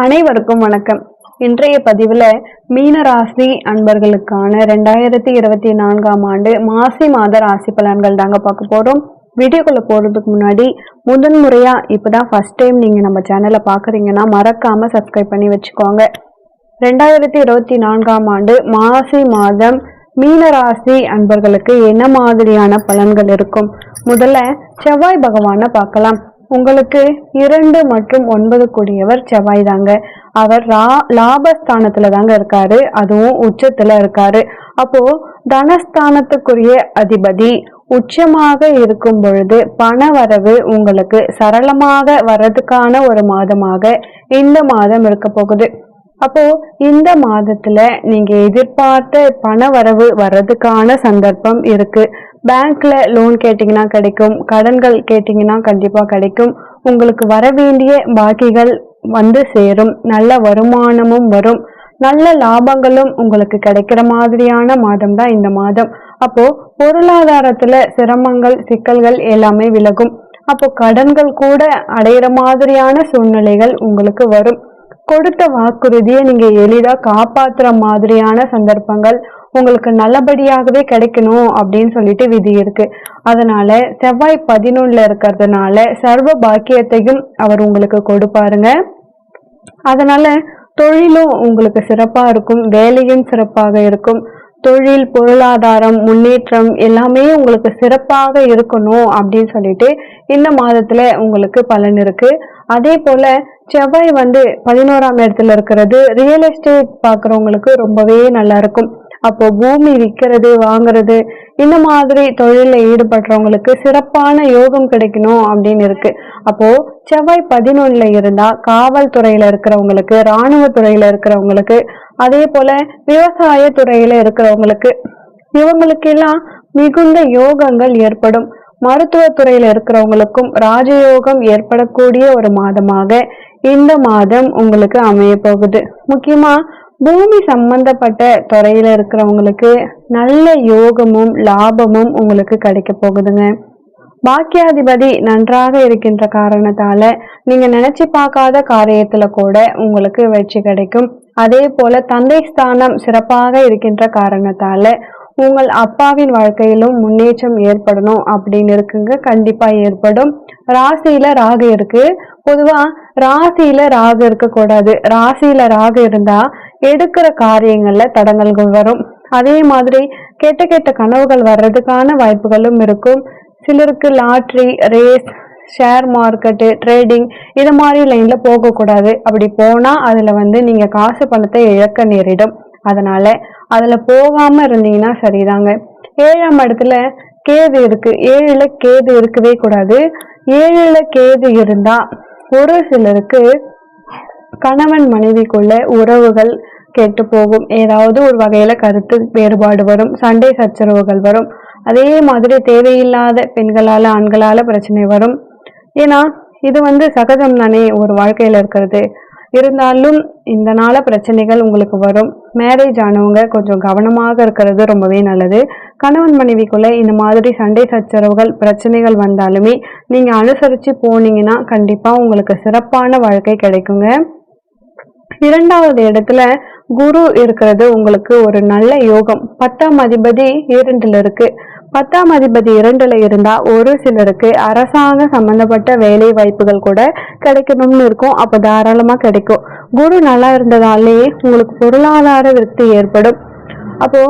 அனைவருக்கும் வணக்கம். இன்றைய பதிவில் மீனராசி அன்பர்களுக்கான ரெண்டாயிரத்தி இருபத்தி நான்காம் ஆண்டு மாசி மாத ராசி பலன்கள் தாங்க பார்க்க போகிறோம் வீடியோக்குள்ளே போகிறதுக்கு முன்னாடி முதன் முறையாக இப்போ தான் ஃபர்ஸ்ட் டைம் நீங்கள் நம்ம சேனலை பார்க்குறீங்கன்னா மறக்காமல் சப்ஸ்கிரைப் பண்ணி வச்சுக்கோங்க. ரெண்டாயிரத்தி இருபத்தி நான்காம் ஆண்டு மாசி மாதம் மீனராசி அன்பர்களுக்கு என்ன மாதிரியான பலன்கள் இருக்கும்? முதல்ல செவ்வாய் பகவானை பார்க்கலாம். உங்களுக்கு இரண்டு மற்றும் ஒன்பது கூடியவர் செவ்வாய் தாங்க அவர் ரா லாபஸ்தானத்துல தாங்க இருக்காரு. அதுவும் உச்சத்துல இருக்காரு. அப்போ தனஸ்தானத்துக்குரிய அதிபதி உச்சமாக இருக்கும் பொழுது பண வரவு உங்களுக்கு சரளமாக வர்றதுக்கான ஒரு மாதமாக இந்த மாதம் இருக்க போகுது. அப்போ இந்த மாதத்துல நீங்க எதிர்பார்த்த பண வரவு வர்றதுக்கான சந்தர்ப்பம் இருக்கு. பேங்க்ல லோன் கேட்டீங்கன்னா கிடைக்கும். கடன்கள் கேட்டீங்கன்னா கண்டிப்பா கிடைக்கும். உங்களுக்கு வர வேண்டிய பாக்கிகள் வந்து சேரும். நல்ல வருமானமும் வரும். நல்ல லாபங்களும் உங்களுக்கு கிடைக்கிற மாதிரியான மாதம் தான் இந்த மாதம். அப்போ பொருளாதாரத்துல சிரமங்கள் சிக்கல்கள் எல்லாமே விலகும். அப்போ கடன்கள் கூட அடையிற மாதிரியான சூழ்நிலைகள் உங்களுக்கு வரும். கொடுத்த வாக்குறுதியை நீங்க எளிதா காப்பாத்துற மாதிரியான சந்தர்ப்பங்கள் உங்களுக்கு நல்லபடியாகவே கிடைக்கணும் அப்படின்னு சொல்லிட்டு விதி இருக்கு. அதனால செவ்வாய் பதினொன்னுல இருக்கிறதுனால சர்வ பாக்கியத்தையும் அவர் உங்களுக்கு கொடுப்பாருங்க. அதனால தொழிலும் உங்களுக்கு சிறப்பா இருக்கும் வேலையும் சிறப்பாக இருக்கும். தொழில் பொருளாதாரம் முன்னேற்றம் எல்லாமே உங்களுக்கு சிறப்பாக இருக்கணும் அப்படின்னு சொல்லிட்டு இந்த மாதத்துல உங்களுக்கு பலன் இருக்கு. அதே போல செவ்வாய் வந்து பதினோராம் இடத்துல இருக்கிறது. ரியல் எஸ்டேட் பார்க்குறவங்களுக்கு ரொம்பவே நல்லா இருக்கும். அப்போ பூமி விற்கிறது வாங்குறது இந்த மாதிரி தொழிலில் ஈடுபடுறவங்களுக்கு சிறப்பான யோகம் கிடைக்கணும் அப்படின்னு இருக்கு. அப்போ செவ்வாய் பதினொன்னுல இருந்தா காவல்துறையில இருக்கிறவங்களுக்கு இராணுவ இருக்கிறவங்களுக்கு அதே போல விவசாய துறையில இருக்கிறவங்களுக்கு இவங்களுக்கெல்லாம் மிகுந்த யோகங்கள் ஏற்படும். மருத்துவத்துறையில இருக்கிறவங்களுக்கும் ராஜயோகம் ஏற்படக்கூடிய ஒரு மாதமாக இந்த மாதம் உங்களுக்கு அமைய போகுது. முக்கியமா பூமி சம்பந்தப்பட்ட துறையில இருக்கிறவங்களுக்கு நல்ல யோகமும் லாபமும் உங்களுக்கு கிடைக்க போகுதுங்க. பாக்கியாதிபதி நன்றாக இருக்கின்ற காரணத்தால நீங்க நினைச்சு பார்க்காத காரியத்துல கூட உங்களுக்கு வெற்றி கிடைக்கும். அதே போல தந்தை ஸ்தானம் சிறப்பாக இருக்கின்ற காரணத்தால உங்கள் அப்பாவின் வாழ்க்கையிலும் முன்னேற்றம் ஏற்படணும் அப்படின்னு இருக்குங்க. கண்டிப்பா ஏற்படும். ராசியில ராகு இருக்கு. பொதுவா ராசியில ராகு இருக்கக்கூடாது. ராசியில ராகு இருந்தா எடுக்கிற காரியங்கள்ல தடங்கல்கள் வரும். அதே மாதிரி கெட்ட கெட்ட கனவுகள் வர்றதுக்கான வாய்ப்புகளும் இருக்கும். சிலருக்கு lottery race share market trading இது மாதிரி லைன்ல போகக்கூடாது. அப்படி போனா அதுல வந்து நீங்க காசு பணத்தை இழக்க நேரிடும். அதனால அதுல போகாம இருந்தீங்கன்னா சரிதாங்க. ஏழாம் இடத்துல கேது இருக்கு. ஏழுல கேது இருக்கவே கூடாது. ஏழுல கேது இருந்தா ஒரு சிலருக்கு கணவன் மனைவிக்குள்ள உறவுகள் கெட்டு போகும். ஏதாவது ஒரு வகையில கருத்து வேறுபாடு வரும் சண்டை சச்சரவுகள் வரும். அதே மாதிரி தேவையில்லாத பெண்களால ஆண்களால பிரச்சனை வரும். ஏன்னா இது வந்து சகஜம் தானே ஒரு வாழ்க்கையில இருக்கிறது. இருந்தாலும் இந்த நாள பிரச்சனைகள் உங்களுக்கு வரும். மேரேஜ் ஆனவங்க கொஞ்சம் கவனமாக இருக்கிறது ரொம்பவே நல்லது. கணவன் மனைவிக்குள்ள இந்த மாதிரி சண்டை சச்சரவுகள் பிரச்சனைகள் வந்தாலுமே நீங்க அனுசரிச்சு போனீங்கன்னா கண்டிப்பா உங்களுக்கு சிறப்பான வாழ்க்கை கிடைக்குங்க. இரண்டாவது இடத்துல குரு இருக்கிறது உங்களுக்கு ஒரு நல்ல யோகம். பத்தாம் அதிபதி இரண்டுல இருக்கு. பத்தாம் அதிபதி இரண்டுல இருந்தா ஒரு சிலருக்கு அரசாங்க சம்பந்தப்பட்ட வேலை வாய்ப்புகள் கூட கிடைக்கணும்னு இருக்கும். அப்ப தாராளமா கிடைக்கும். குரு நல்லா இருந்ததாலே உங்களுக்கு பொருளாதார விருத்தி ஏற்படும். அப்போ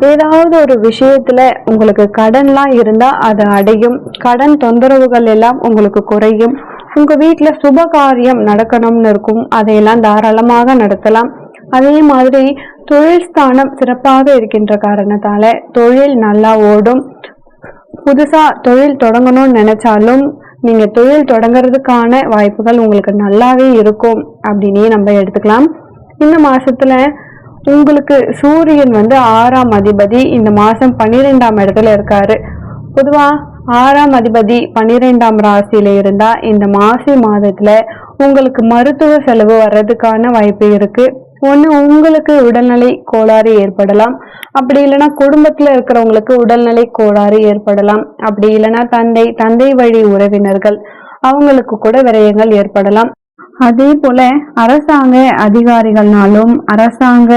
ஏதாவது ஒரு விஷயத்துல உங்களுக்கு கடன்லாம் இருந்தா அது அடையும். கடன் தொந்தரவுகள் எல்லாம் உங்களுக்கு குறையும். உங்க வீட்டுல சுப காரியம் நடக்கணும்னு இருக்கும். அதையெல்லாம் தாராளமாக நடத்தலாம். அதே மாதிரி தொழில் ஸ்தானம் சிறப்பாக இருக்கின்ற காரணத்தால தொழில் நல்லா ஓடும். புதுசா தொழில் தொடங்கணும்னு நினைச்சாலும் நீங்க தொழில் தொடங்குறதுக்கான வாய்ப்புகள் உங்களுக்கு நல்லாவே இருக்கும். அப்படின்னே நம்ம எடுத்துக்கலாம். இந்த மாசத்துல உங்களுக்கு சூரியன் வந்து ஆறாம் அதிபதி. இந்த மாதம் பன்னிரெண்டாம் இடத்துல இருக்காரு. பொதுவாக ஆறாம் அதிபதி பன்னிரெண்டாம் ராசியில இருந்தா இந்த மாசி மாதத்துல உங்களுக்கு மருத்துவ செலவு வர்றதுக்கான வாய்ப்பு இருக்கு. ஒன்று உங்களுக்கு உடல்நிலை கோளாறு ஏற்படலாம். அப்படி இல்லைன்னா குடும்பத்தில் இருக்கிறவங்களுக்கு உடல்நிலை கோளாறு ஏற்படலாம். அப்படி இல்லைன்னா தந்தை தந்தை வழி உறவினர்கள் அவங்களுக்கு கூட விரயங்கள் ஏற்படலாம். அதே போல அரசாங்க அதிகாரிகள்னாலும் அரசாங்க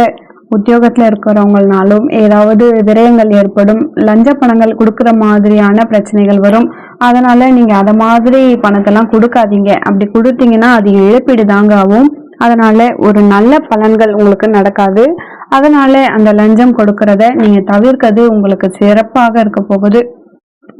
உத்தியோகத்தில் இருக்கிறவங்கனாலும் ஏதாவது விரயங்கள் ஏற்படும் லஞ்ச பணங்கள் கொடுக்குற மாதிரியான பிரச்சனைகள் வரும். அதனால நீங்கள் அதை மாதிரி பணத்தெல்லாம் கொடுக்காதீங்க. அப்படி கொடுத்தீங்கன்னா அது இழப்பீடு தாங்க ஆகும். அதனால ஒரு நல்ல பலன்கள் உங்களுக்கு நடக்காது. அதனால அந்த லஞ்சம் கொடுக்கறத நீங்கள் தவிர்க்கிறது உங்களுக்கு சிறப்பாக இருக்க போகுது.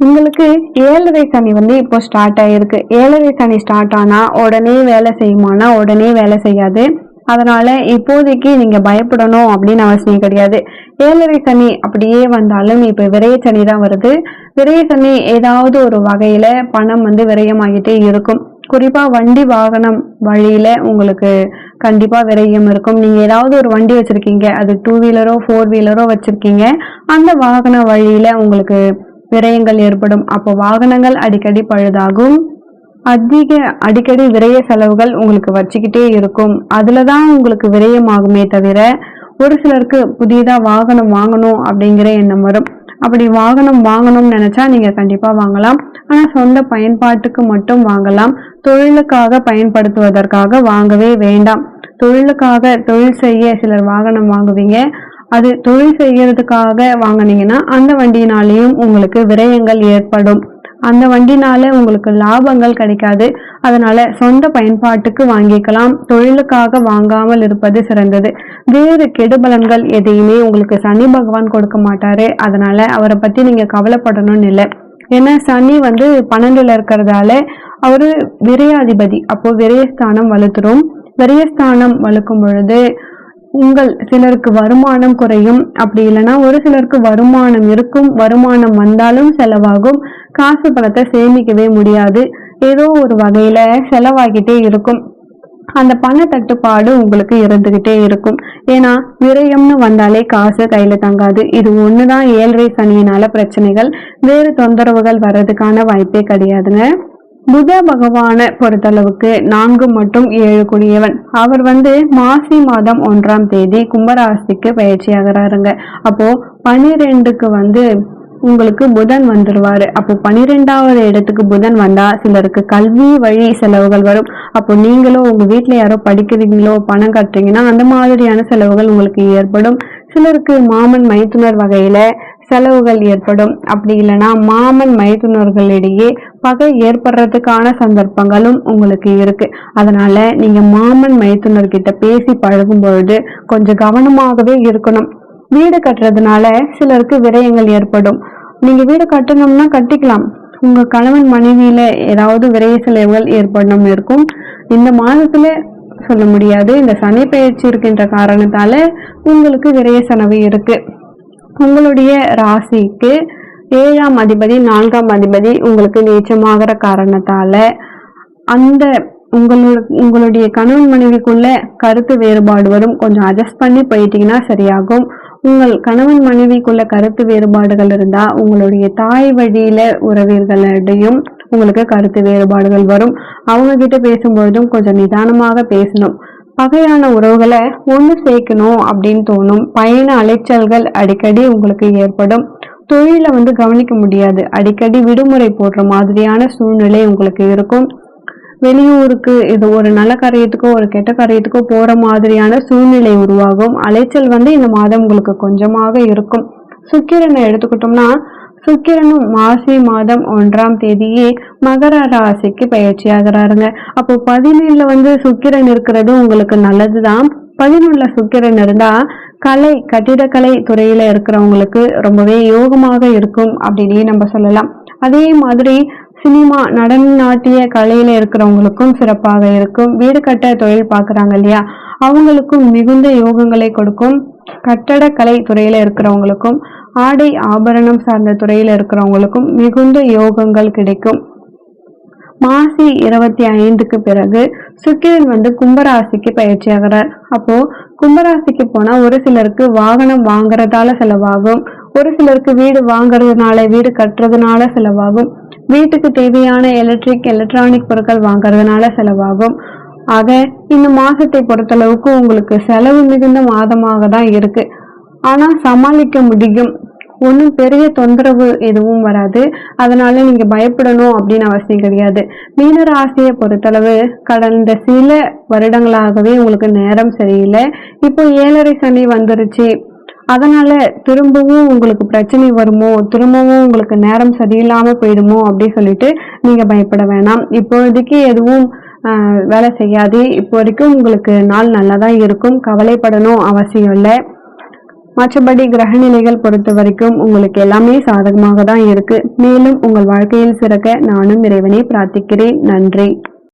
உங்களுக்கு ஏழரை சனி வந்து இப்போ ஸ்டார்ட் ஆகிருக்கு ஏழரை சனி ஸ்டார்ட் ஆனால் உடனே வேலை செய்யுமானா உடனே வேலை செய்யாது. அதனால இப்போதைக்கு நீங்க பயப்படணும் அப்படின்னு அவசியம் கிடையாது. ஏழரை சனி அப்படியே வந்தாலும் இப்ப விரைய சனி தான் வருது. விரைய சனி ஏதாவது ஒரு வகையில பணம் வந்து விரயமாகிட்டே இருக்கும். குறிப்பா வண்டி வாகனம் வழியில உங்களுக்கு கண்டிப்பா விரயம் இருக்கும். நீங்க ஏதாவது ஒரு வண்டி வச்சிருக்கீங்க. அது டூ வீலரோ ஃபோர் வீலரோ வச்சிருக்கீங்க. அந்த வாகன வழியில உங்களுக்கு விரயங்கள் ஏற்படும். அப்போ வாகனங்கள் அடிக்கடி பழுதாகும். அதிக அடிக்கடி விரய செலவுகள் உங்களுக்கு வச்சுக்கிட்டே இருக்கும். அதுல தான் உங்களுக்கு விரயமாகுமே தவிர ஒரு சிலருக்கு புதியதாக வாகனம் வாங்கணும் அப்படிங்கிற எண்ணம் வரும். அப்படி வாகனம் வாங்கணும்னு நினச்சா நீங்கள் கண்டிப்பாக வாங்கலாம். ஆனால் சொந்த பயன்பாட்டுக்கு மட்டும் வாங்கலாம். தொழிலுக்காக பயன்படுத்துவதற்காக வாங்கவே வேண்டாம். தொழிலுக்காக தொழில் செய்ய சிலர் வாகனம் வாங்குவீங்க. அது தொழில் செய்கிறதுக்காக வாங்கினீங்கன்னா அந்த வண்டியினாலேயும் உங்களுக்கு விரயங்கள் ஏற்படும். அந்த வண்டினால உங்களுக்கு லாபங்கள் கிடைக்காது. அதனால சொந்த பயன்பாட்டுக்கு வாங்கிக்கலாம். தொழிலுக்காக வாங்காமல் இருப்பது சிறந்தது. வேறு கெடுபலன்கள் எதையுமே உங்களுக்கு சனி பகவான் கொடுக்க மாட்டாரு. அதனால அவரை பத்தி நீங்க கவலைப்படணும்னு இல்லை. ஏன்னா சனி வந்து பன்னெண்டுல இருக்கிறதால அவரு விரையாதிபதி. அப்போ விரயஸ்தானம் வலுத்துரும். விரயஸ்தானம் வலுக்கும் பொழுது உங்கள் சிலருக்கு வருமானம் குறையும். அப்படி இல்லைன்னா ஒரு சிலருக்கு வருமானம் இருக்கும். வருமானம் வந்தாலும் செலவாகும். காசு பணத்தை சேமிக்கவே முடியாது. ஏதோ ஒரு வகையில செலவாகிட்டே இருக்கும். அந்த பண தட்டுப்பாடு உங்களுக்கு இருந்துகிட்டே இருக்கும். ஏன்னா விரயம்னு வந்தாலே காசு கையில தங்காது. இது ஒண்ணுதான் ஏழரை சனியினால பிரச்சனைகள். வேறு தொந்தரவுகள் வர்றதுக்கான வாய்ப்பே கிடையாதுங்க. புத பகவானை பொறுத்தளவுக்கு நான்கு மற்றும் ஏழு கூடியவன். அவர் வந்து மாசி மாதம் ஒன்றாம் தேதி கும்பராசிக்கு பயிற்சி ஆகிறாருங்க அப்போ பனிரெண்டுக்கு வந்து உங்களுக்கு புதன் வந்துருவாரு. அப்போ பனிரெண்டாவது இடத்துக்கு புதன் வந்தா சிலருக்கு கல்வி வழி செலவுகள் வரும். அப்போ நீங்களும் உங்க வீட்டில் யாரோ படிக்கிறீங்களோ பணம் கட்டுறீங்கன்னா அந்த மாதிரியான செலவுகள் உங்களுக்கு ஏற்படும். சிலருக்கு மாமன் மைத்துனர் வகையில செலவுகள் ஏற்படும். அப்படி இல்லைன்னா மாமன் மைத்துனர்களிடையே பகை ஏற்படுறதுக்கான சந்தர்ப்பங்களும் உங்களுக்கு இருக்கு. அதனால நீங்க மாமன் மைத்துனர்கிட்ட பேசி பழகும் பொழுது கொஞ்சம் கவனமாகவே இருக்கணும். வீடு கட்டுறதுனால சிலருக்கு விரயங்கள் ஏற்படும். நீங்க வீடு கட்டணும்னா கட்டிக்கலாம். உங்க கணவன் மனைவியில ஏதாவது விரய செலவுகள் ஏற்படணும் இருக்கும். இந்த மாதத்துல சொல்ல முடியாது. இந்த சனி பயிற்சி இருக்கின்ற காரணத்தால உங்களுக்கு விரய செலவு இருக்கு. உங்களுடைய ராசிக்கு ஏழாம் அதிபதி நான்காம் அதிபதி உங்களுக்கு நீச்சமாகிற காரணத்தால அந்த உங்களோட உங்களுடைய கணவன் மனைவிக்குள்ள கருத்து வேறுபாடு வரும் கொஞ்சம் அட்ஜஸ்ட் பண்ணி போயிட்டீங்கன்னா சரியாகும். உங்கள் கணவன் மனைவிக்குள்ள கருத்து வேறுபாடுகள் இருந்தா உங்களுடைய தாய் வழியில உறவினர்களிடையும் உங்களுக்கு கருத்து வேறுபாடுகள் வரும். அவங்க கிட்ட பேசும்பொழுதும் கொஞ்சம் நிதானமாக பேசணும். பகையான உறவுகளை ஒன்று சேர்க்கணும் அப்படின்னு தோணும். பயண அலைச்சல்கள் அடிக்கடி உங்களுக்கு ஏற்படும். தொழிலை வந்து கவனிக்க முடியாது. அடிக்கடி விடுமுறை போடுற மாதிரியான சூழ்நிலை உங்களுக்கு இருக்கும். வெளியூருக்கு இது ஒரு நல்ல காரியத்துக்கோ ஒரு கெட்ட காரியத்துக்கோ போற மாதிரியான சூழ்நிலை உருவாகும். அலைச்சல் வந்து இந்த மாதம் உங்களுக்கு கொஞ்சமாக இருக்கும். சுக்கிரனை எடுத்துக்கிட்டோம்னா சுக்கிரனும் மாசி மாதம் ஒன்றாம் தேதியே மகர ராசிக்கு பயிற்சியாகிறாருங்க. அப்போ பதினேழுல வந்து சுக்கிரன் இருக்கிறது உங்களுக்கு நல்லதுதான். பதினொன்றுல சுக்கிரன் இருந்தா கலை கட்டிடக்கலை துறையில இருக்கிறவங்களுக்கு ரொம்பவே யோகமாக இருக்கும் அப்படின்னே நம்ம சொல்லலாம். அதே மாதிரி சினிமா நடன நாட்டிய கலையில இருக்கிறவங்களுக்கும் சிறப்பாக இருக்கும். வீடு கட்ட தொழில் பார்க்குறாங்க இல்லையா? அவங்களுக்கும் மிகுந்த யோகங்களை கொடுக்கும். கட்டடக்கலை துறையில இருக்கிறவங்களுக்கும் ஆடை ஆபரணம் சார்ந்த துறையில் இருக்கிறவங்களுக்கும் மிகுந்த யோகங்கள் கிடைக்கும். மாசி இருபத்தி ஐந்துக்கு பிறகு சுக்கிரன் வந்து கும்பராசிக்கு பயிற்சி ஆகிறார் அப்போ கும்பராசிக்கு போனா ஒரு சிலருக்கு வாகனம் வாங்குறதால செலவாகும். ஒரு சிலருக்கு வீடு வாங்குறதுனால வீடு கட்டுறதுனால செலவாகும். வீட்டுக்கு தேவையான எலக்ட்ரிக் எலக்ட்ரானிக் பொருட்கள் வாங்குறதுனால செலவாகும். ஆக இந்த மாசத்தை பொறுத்தளவுக்கு உங்களுக்கு செலவு மிகுந்த மாதமாக தான் இருக்கு. ஆனா சமாளிக்க முடியும். ஒன்றும் பெரிய தொந்தரவு எதுவும் வராது. அதனால நீங்க பயப்படணும் அப்படின்னு அவசியம் கிடையாது. மீன ராசியை பொறுத்தளவு கடந்த சில வருடங்களாகவே உங்களுக்கு நேரம் சரியில்லை. இப்போ ஏழரை சனி வந்துருச்சு. அதனால திரும்பவும் உங்களுக்கு பிரச்சனை வருமோ திரும்பவும் உங்களுக்கு நேரம் சரியில்லாம போயிடுமோ அப்படி சொல்லிட்டு நீங்க பயப்பட வேணாம். இப்போதைக்கு எதுவும் வேலை செய்யாது. இப்போ வரைக்கும் உங்களுக்கு நாள் நல்லா தான் இருக்கும். கவலைப்படணும் அவசியம் இல்லை. மற்றபடி கிரகநிலைகள் பொறுத்த வரைக்கும் உங்களுக்கு எல்லாமே சாதகமாக தான் இருக்கு. மேலும் உங்கள் வாழ்க்கையில் சிறக்க நானும் இறைவனை பிரார்த்திக்கிறேன். நன்றி.